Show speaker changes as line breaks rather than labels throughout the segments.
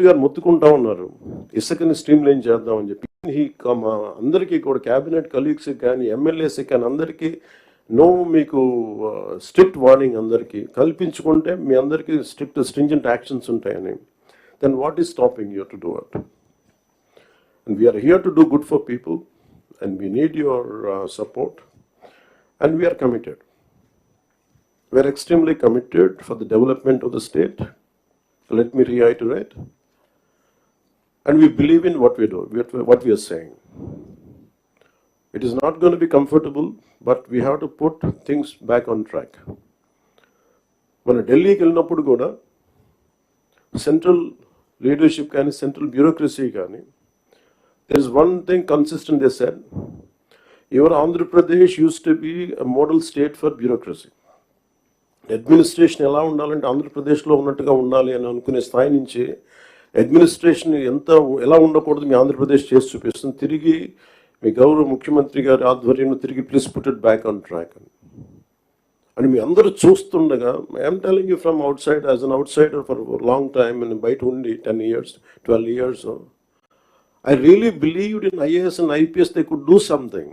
గారు మొత్తుకుంటా ఉన్నారు. ఇసుకని స్ట్రీమ్ లైన్ చేద్దామని చెప్పి. ఈ అందరికీ కూడా క్యాబినెట్ కలీగ్స్ కానీ ఎమ్మెల్యేస్ కానీ అందరికీ నో మీకు స్ట్రిక్ట్ వార్నింగ్ అందరికీ. కల్పించుకుంటే మీ అందరికీ స్ట్రిక్ట్ స్ట్రింజెంట్ యాక్షన్స్ ఉంటాయని. Then what is stopping you to do it and we're here to do good for people and we need your support and we're committed we're extremely committed for the development of the state let me reiterate. And we believe in what we do, what we- what we are saying. It is not going to be comfortable, but we have to put things back on track. మన ఢిల్లీకి వెళ్ళినప్పుడు కూడా central leadership కానీ central bureaucracy కానీ there is one thing consistent they said your Andhra Pradesh used to be model state for bureaucracy administration ఎలా ఉండాలంటే ఆంధ్రప్రదేశ్లో ఉన్నట్టుగా ఉండాలి అని అనుకునే స్థాయి నుంచి Administration ఎంత ఎలా ఉండకూడదు మీ ఆంధ్రప్రదేశ్ చేసి చూపిస్తుంది. తిరిగి మీ గౌరవ ముఖ్యమంత్రి గారి ఆధ్వర్యంలో తిరిగి please put it back on track అని. అని మీ అందరూ చూస్తుండగా I'm telling you from outside as an outsider for long time అని బయట ఉండి ten years twelve years I really believed in IAS and IPS they could do something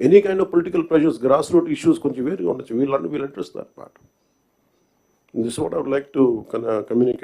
committed. Any kind of political pressures, grassroots issues, కొంచెం వేరుగా ఉండొచ్చు. We'll, we'll address that part. And this is what I would